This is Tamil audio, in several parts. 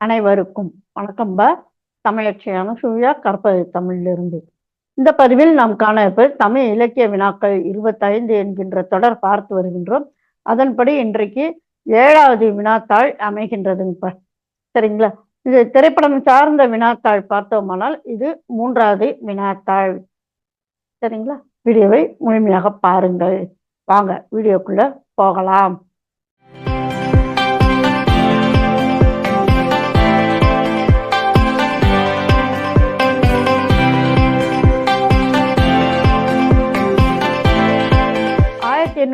அனைவருக்கும் வணக்கம் பா. தமிழச்சியான சூர்யா கற்பது தமிழிலிருந்து. இந்த பதிவில் நாம் காண இருப்பது தமிழ் இலக்கிய வினாக்கள் இருபத்தைந்து என்கின்ற தொடர் பார்த்து வருகின்றோம். அதன்படி இன்றைக்கு ஏழாவது வினாத்தாள் அமைகின்றதுங்க சரிங்களா? இது திரைப்படம் சார்ந்த வினாத்தாள் பார்த்தோமானால் இது மூன்றாவது வினாத்தாள். சரிங்களா? வீடியோவை முழுமையாக பாருங்கள். வாங்க வீடியோக்குள்ள போகலாம்.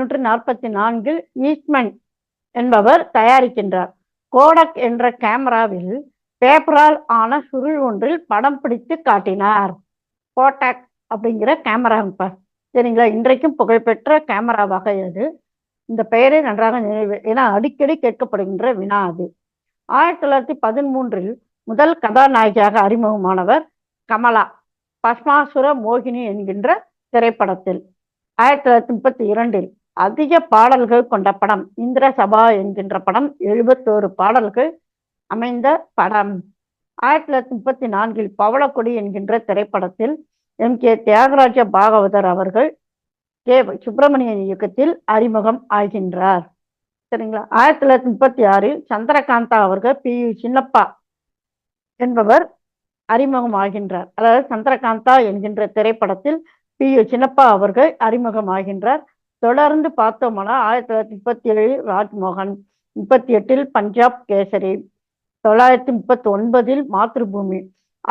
ஆயிரத்தி நாற்பத்தி நான்கில் ஈஸ்ட்மன் என்பவர் தயாரிக்கின்றார். கோடக் என்ற கேமராவில் பேப்பரால் ஆன சுருள் ஒன்றில் படம் பிடித்து காட்டினார். கோடக் அப்படிங்கிற கேமரா சரிங்களா? இன்றைக்கும் புகழ்பெற்ற கேமரா வகை அது இந்த பெயரை நன்றாக நினைவு ஏன்னா அடிக்கடி கேட்கப்படுகின்ற வினா அது. ஆயிரத்தி தொள்ளாயிரத்தி பதிமூன்றில் முதல் கதாநாயகியாக அறிமுகமானவர் கமலா பஸ்மாசுர மோகினி என்கின்ற திரைப்படத்தில். ஆயிரத்தி தொள்ளாயிரத்தி முப்பத்தி இரண்டில் அதிக பாடல்கள் கொண்ட படம் இந்திர சபா என்கின்ற படம் எழுபத்தோரு பாடல்கள் அமைந்த படம். ஆயிரத்தி தொள்ளாயிரத்தி முப்பத்தி நான்கில் பவளக்கொடி என்கின்ற திரைப்படத்தில் எம். கே. தியாகராஜ பாகவதர் அவர்கள் கே. சுப்பிரமணியன் இயக்கத்தில் அறிமுகம் ஆகின்றார். சரிங்களா? ஆயிரத்தி தொள்ளாயிரத்தி முப்பத்தி ஆறில் சந்திரகாந்தா அவர்கள் பி. யு. சின்னப்பா என்பவர் அறிமுகம் ஆகின்றார். அதாவது சந்திரகாந்தா என்கின்ற திரைப்படத்தில் பி. யு. சின்னப்பா அவர்கள் அறிமுகம் ஆகின்றார். தொடர்ந்து பார்த்தோம்னா ஆயிரத்தி தொள்ளாயிரத்தி முப்பத்தி ஏழில் ராஜ்மோகன் முப்பத்தி எட்டில் பஞ்சாப் கேசரி தொள்ளாயிரத்தி முப்பத்தி ஒன்பதில் மாத்ருபூமி.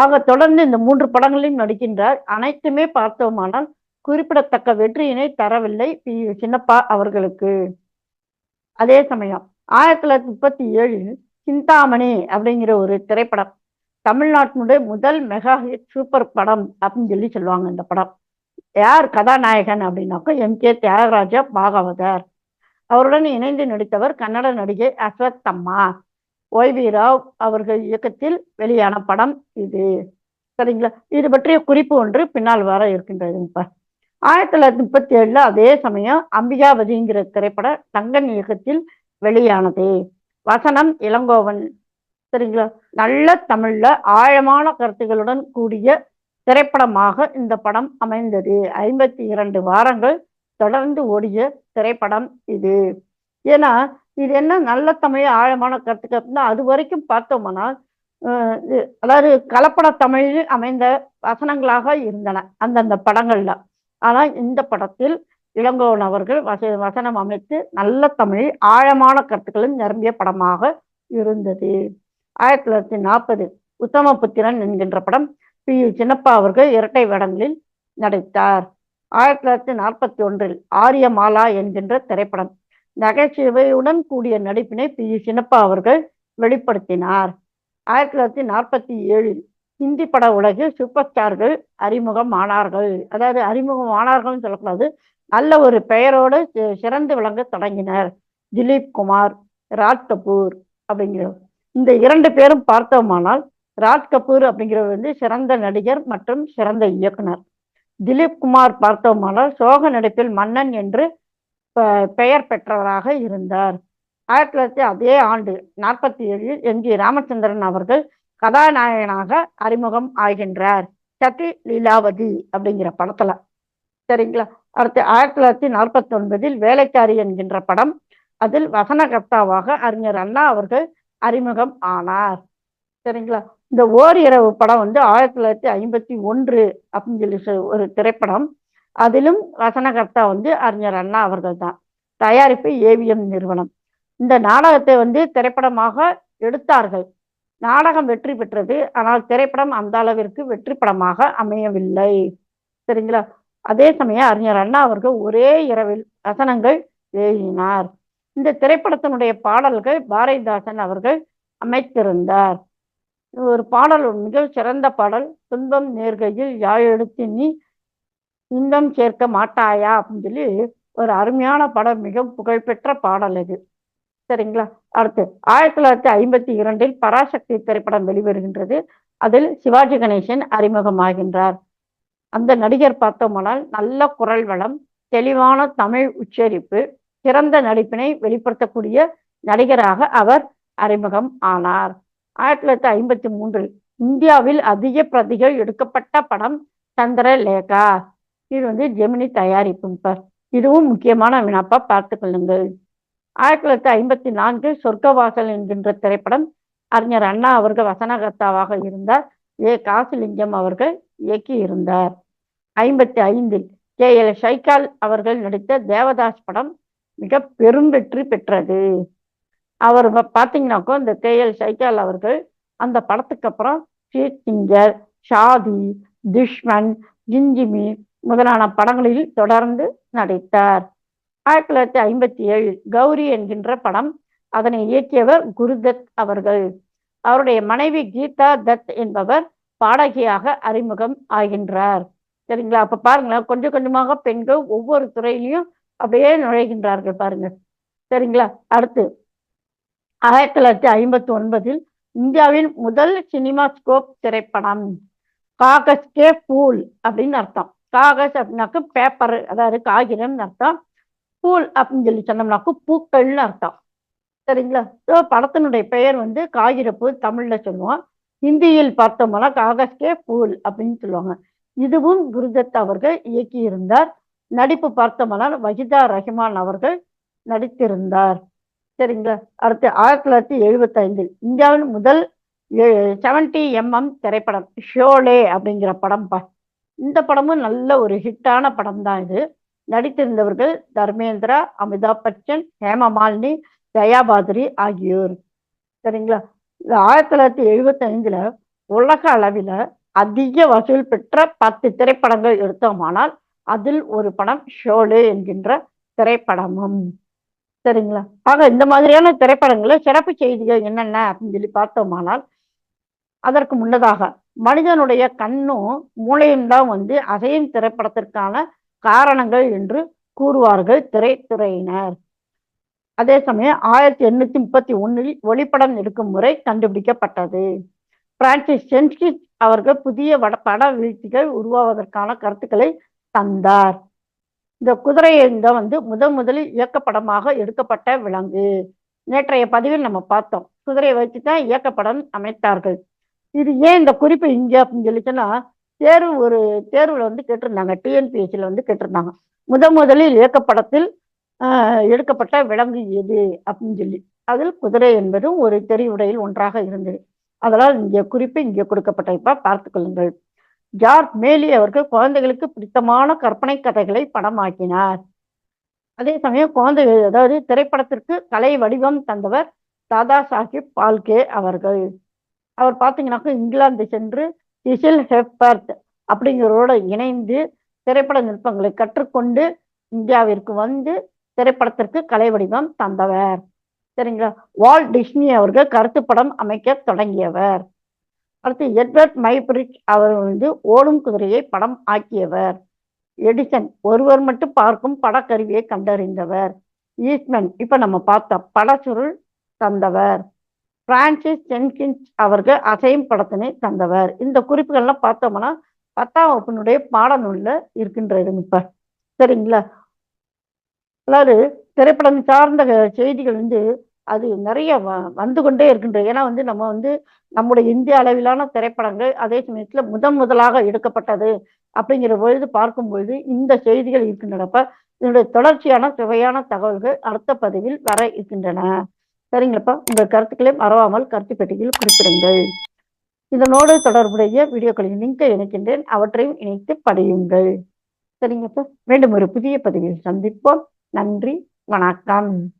ஆக தொடர்ந்து இந்த மூன்று படங்களிலும் நடிக்கின்றார். அனைத்துமே பார்த்தோமானால் குறிப்பிடத்தக்க வெற்றியினை தரவில்லை பி சின்னப்பா அவர்களுக்கு. அதே சமயம் ஆயிரத்தி தொள்ளாயிரத்தி முப்பத்தி ஏழில் சிந்தாமணி அப்படிங்கிற ஒரு திரைப்படம் தமிழ்நாட்டினுடைய முதல் மெகா ஹிட் சூப்பர் படம் அப்படின்னு சொல்லி சொல்லுவாங்க இந்த படம். யார் கதாநாயகன் அப்படின்னாக்கா எம். கே. தியாகராஜ பாகவதர். அவருடன் இணைந்து நடித்தவர் கன்னட நடிகை அஸ்வத்தம்மா ஒய். வி. ராவ் அவர்கள் இயக்கத்தில் வெளியான படம் இது. சரிங்களா? இது பற்றிய குறிப்பு ஒன்று பின்னால் வர இருக்கின்றது. ஆயிரத்தி தொள்ளாயிரத்தி முப்பத்தி ஏழுல அதே சமயம் அம்பிகாவதிங்கிற திரைப்படம் தங்கன் இயக்கத்தில் வெளியானது. வசனம் இளங்கோவன். சரிங்களா? நல்ல தமிழ்ல ஆழமான கருத்துகளுடன் கூடிய திரைப்படமாக இந்த படம் அமைந்தது. ஐம்பத்தி இரண்டு வாரங்கள் தொடர்ந்து ஓடிய திரைப்படம் இது. ஏன்னா இது என்ன நல்ல தமிழ் ஆழமான கருத்துக்கள் அது வரைக்கும் பார்த்தோம்னா அதாவது கலப்பட தமிழில் அமைந்த வசனங்களாக இருந்தன அந்தந்த படங்கள்ல. ஆனால் இந்த படத்தில் இளங்கோவன் அவர்கள் வச வசனம் அமைத்து நல்ல தமிழில் ஆழமான கருத்துக்களும் நிரம்பிய படமாக இருந்தது. ஆயிரத்தி தொள்ளாயிரத்தி நாற்பது உத்தமபுத்திரன் என்கின்ற படம் பி. யு. சின்னப்பா அவர்கள் இரட்டை வேடங்களில் நடித்தார். ஆயிரத்தி தொள்ளாயிரத்தி நாற்பத்தி ஒன்றில் ஆரியமாலா என்கின்ற திரைப்படம் நகைச்சுவையுடன் கூடிய நடிப்பினை பி. யு. சின்னப்பா அவர்கள் வெளிப்படுத்தினார். ஆயிரத்தி தொள்ளாயிரத்தி நாற்பத்தி ஏழில் ஹிந்தி பட உலகில் சூப்பர் ஸ்டார்கள் அறிமுகம் ஆனார்கள் அதாவது அறிமுகம் ஆனார்கள்னு சொல்லக்கூடாது நல்ல ஒரு பெயரோடு சிறந்து விளங்க தொடங்கினர். திலீப் குமார் ராஜ் கபூர் அப்படிங்கிற இந்த இரண்டு பேரும் பார்த்தோமானால் ராஜ் கபூர் அப்படிங்கிறவர் வந்து சிறந்த நடிகர் மற்றும் சிறந்த இயக்குனர். திலீப் குமார் பார்த்தோமானால் சோக நடிப்பில் மன்னன் என்று பெயர் பெற்றவராக இருந்தார். ஆயிரத்தி தொள்ளாயிரத்தி அதே ஆண்டு நாற்பத்தி ஏழில் எம் ஜி ராமச்சந்திரன் அவர்கள் கதாநாயகனாக அறிமுகம் ஆகின்றார். சதி லீலாவதி அப்படிங்கிற படத்துல. சரிங்களா? அடுத்து ஆயிரத்தி தொள்ளாயிரத்தி நாற்பத்தி ஒன்பதில் வேலைக்காரி என்கின்ற படம். அதில் வசனகர்த்தாவாக அறிஞர் அண்ணா அவர்கள் அறிமுகம் ஆனார். சரிங்களா? இந்த ஓர் இரவு படம் வந்து ஆயிரத்தி தொள்ளாயிரத்தி ஐம்பத்தி ஒன்று அப்படின்னு சொல்லி ஒரு திரைப்படம். அதிலும் வசனகர்த்தா வந்து அறிஞர் அண்ணா அவர்கள் தான். தயாரிப்பு ஏவிஎம் நிறுவனம். இந்த நாடகத்தை வந்து திரைப்படமாக எடுத்தார்கள். நாடகம் வெற்றி பெற்றது. ஆனால் திரைப்படம் அந்த அளவிற்கு வெற்றி படமாக அமையவில்லை. சரிங்களா? அதே சமயம் அறிஞர் அண்ணா அவர்கள் ஒரே இரவில் வசனங்கள் எழுதினார். இந்த திரைப்படத்தினுடைய பாடல்கள் பாரதிதாசன் அவர்கள் அமைத்திருந்தார். ஒரு பாடல் மிக சிறந்த பாடல். துன்பம் நேர்கையில் யாழெடுத்து நீ இன்பம் சேர்க்க மாட்டாயா? அப்படின்னு சொல்லி ஒரு அருமையான பாடல் மிக புகழ்பெற்ற பாடல் இது. சரிங்களா? அடுத்து ஆயிரத்தி தொள்ளாயிரத்தி ஐம்பத்தி இரண்டில் பராசக்தி திரைப்படம் வெளிவருகின்றது. அதில் சிவாஜி கணேசன் அறிமுகமாகின்றார். அந்த நடிகர் பார்த்தோமானால் நல்ல குரல் வளம் தெளிவான தமிழ் உச்சரிப்பு சிறந்த நடிப்பினை வெளிப்படுத்தக்கூடிய நடிகராக அவர் அறிமுகம் ஆனார். ஆயிரத்தி தொள்ளாயிரத்தி ஐம்பத்தி மூன்றில் இந்தியாவில் அதிக பிரதிகள் எடுக்கப்பட்ட படம் சந்திரலேகா. இது வந்து ஜெமினி தயாரிப்பு இதுவும் முக்கியமான வினாப்பா பார்த்து கொள்ளுங்கள். ஆயிரத்தி தொள்ளாயிரத்தி ஐம்பத்தி நான்கு சொர்க்கவாசல் என்கின்ற திரைப்படம் அறிஞர் அண்ணா அவர்கள் வசனகர்த்தாவாக இருந்தார். ஏ. காசிலிங்கம் அவர்கள் இயக்கி இருந்தார் ஐம்பத்தி ஐந்தில் கே. எல். ஷைகால் அவர்கள் நடித்த தேவதாஸ் படம் மிக பெரும் வெற்றி பெற்றது. அவர் பார்த்தீங்கன்னாக்கோ இந்த கே. எல். சைக்கால் அவர்கள் அந்த படத்துக்கு அப்புறம் ஸ்ட்ரீட் சிங்கர் ஷாதி துஷ்மன் ஜிஞ்சிமி முதலான படங்களில் தொடர்ந்து நடித்தார். ஆயிரத்தி தொள்ளாயிரத்தி ஐம்பத்தி ஏழு கௌரி என்கின்ற படம் அதனை இயக்கியவர் குருதத் அவர்கள். அவருடைய மனைவி கீதா தத் என்பவர் பாடகியாக அறிமுகம் ஆகின்றார். சரிங்களா? அப்ப பாருங்களேன் கொஞ்சம் கொஞ்சமாக பெண்கள் ஒவ்வொரு துறையிலையும் அப்படியே நுழைகின்றார்கள் பாருங்க. சரிங்களா? அடுத்து ஆயிரத்தி தொள்ளாயிரத்தி ஐம்பத்தி ஒன்பதில் இந்தியாவின் முதல் சினிமாஸ்கோப் திரைப்படம். காகஸ் கே பூல் அப்படின்னு அர்த்தம். காகஸ் அப்படின்னாக்கு பேப்பர் அதாவது காகிதம்னு அர்த்தம். பூல் அப்படின்னு சொல்லி சொன்னோம்னாக்கு பூக்கள்னு அர்த்தம். சரிங்களா? ஸோ படத்தினுடைய பெயர் வந்து காகிரப்பூ தமிழ்ல சொல்லுவோம். ஹிந்தியில் பார்த்தோம்னா காகஸ்கே பூல் அப்படின்னு சொல்லுவாங்க. இதுவும் குருதத் அவர்கள் இயக்கியிருந்தார். நடிப்பு பார்த்தோம்னா வஹிதா ரஹ்மான் அவர்கள் நடித்திருந்தார். சரிங்களா? அடுத்து ஆயிரத்தி தொள்ளாயிரத்தி எழுபத்தி ஐந்தில் இந்தியாவின் முதல் செவன்டி எம்எம் திரைப்படம் ஷோலே அப்படிங்கிற படம் பா இந்த படமும் நல்ல ஒரு ஹிட்டான படம் தான் இது. நடித்திருந்தவர்கள் தர்மேந்திரா அமிதாப் பச்சன் ஹேமமாலினி தயாபாதிரி ஆகியோர். சரிங்களா? ஆயிரத்தி தொள்ளாயிரத்தி எழுபத்தி ஐந்துல உலக அளவில் அதிக வசூல் பெற்ற பத்து திரைப்படங்கள் எடுத்தோமானால் அதில் ஒரு படம் ஷோலே என்கின்ற திரைப்படமும். சரிங்களா? ஆக இந்த மாதிரியான திரைப்படங்களில் சிறப்பு செய்திகள் என்னென்ன அப்படின்னு சொல்லி பார்த்தோமானால் அதற்கு முன்னதாக மனிதனுடைய கண்ணும் மூளையும் தான் வந்து அசையும் திரைப்படத்திற்கான காரணங்கள் என்று கூறுவார்கள் திரைத்துறையினர். அதே சமயம் ஆயிரத்தி எண்ணூத்தி முப்பத்தி ஒன்னில் ஒளிப்படம் எடுக்கும் முறை கண்டுபிடிக்கப்பட்டது. பிரான்சிஸ் சென்ஸ்கிட் அவர்கள் புதிய வட பட வீழ்ச்சிகள் உருவாவதற்கான கருத்துக்களை தந்தார். இந்த குதிரை இந்த வந்து முதன் முதலில் இயக்கப்படமாக எடுக்கப்பட்ட விலங்கு. நேற்றைய பதிவில் நம்ம பார்த்தோம். குதிரையை வச்சு தான் இயக்கப்படம் அமைத்தார்கள். இது ஏன் இந்த குறிப்பு இங்கே அப்படின்னு சொல்லிச்சுன்னா தேர்வு ஒரு தேர்வில் வந்து கேட்டிருந்தாங்க. டிஎன்பிஎஸ்சியில் வந்து கேட்டிருந்தாங்க. முதன் முதலில் இயக்கப்படத்தில் எடுக்கப்பட்ட விலங்கு எது அப்படின்னு சொல்லி. அதில் குதிரை என்பதும் ஒரு தெரிவுடையில் ஒன்றாக இருந்தது. அதனால் இங்கே குறிப்பு இங்கே கொடுக்கப்பட்ட இப்போ பார்த்து கொள்ளுங்கள். ஜார்ஜ் மேலி அவர்கள் குழந்தைகளுக்கு பிடித்தமான கற்பனை கதைகளை படமாக்கினார். அதே சமயம் குழந்தைகள் அதாவது திரைப்படத்திற்கு கலை வடிவம் தந்தவர் தாதா சாஹிப் பால்கே அவர்கள். அவர் பார்த்தீங்கன்னாக்கா இங்கிலாந்து சென்று இசில் ஹெப்பர்த் அப்படிங்கிறவரோட இணைந்து திரைப்பட நுட்பங்களை கற்றுக்கொண்டு இந்தியாவிற்கு வந்து திரைப்படத்திற்கு கலை வடிவம் தந்தவர். சரிங்களா? வால் டிஸ்னி அவர்கள் கருத்து படம் அமைக்க தொடங்கியவர். அடுத்து எட்வர்ட் மைபிரிட் அவர் வந்து ஓடும் குதிரையை படம் ஆக்கியவர். எடிசன் ஒருவர் மட்டும் பார்க்கும் படக்கருவியை கண்டறிந்தவர். ஈஸ்மன் இப்ப நம்ம பார்த்த படச்சுருள் தந்தவர். பிரான்சிஸ் ஜென்கின்ஸ் அவர்கள் அசையும் படத்தினை தந்தவர். இந்த குறிப்புகள்லாம் பார்த்தோம்னா பத்தாம் வகுப்பினுடைய பாடநூல்ல இருக்கின்றது இப்ப சரிங்களா? அதாவது திரைப்படம் சார்ந்த செய்திகள் வந்து அது நிறைய வந்து கொண்டே இருக்கின்றது ஏன்னா வந்து நம்ம வந்து நம்முடைய இந்திய அளவிலான திரைப்படங்கள் அதே சமயத்தில் முதன் முதலாக எடுக்கப்பட்டது அப்படிங்கிற பொழுது பார்க்கும் பொழுது இந்த செய்திகள் இருக்கின்றனப்ப இதனுடைய தொடர்ச்சியான சுவையான தகவல்கள் அடுத்த பதிவில் வர இருக்கின்றன. சரிங்களப்பா? உங்கள் கருத்துக்களை மறவாமல் கருத்து பெட்டியில் குறிப்பிடுங்கள். இதனோடு தொடர்புடைய வீடியோக்களின் லிங்கை இணைக்கின்றேன். அவற்றையும் இணைத்து படியுங்கள். சரிங்கப்பா மீண்டும் ஒரு புதிய பதிவில் சந்திப்போம். நன்றி. வணக்கம்.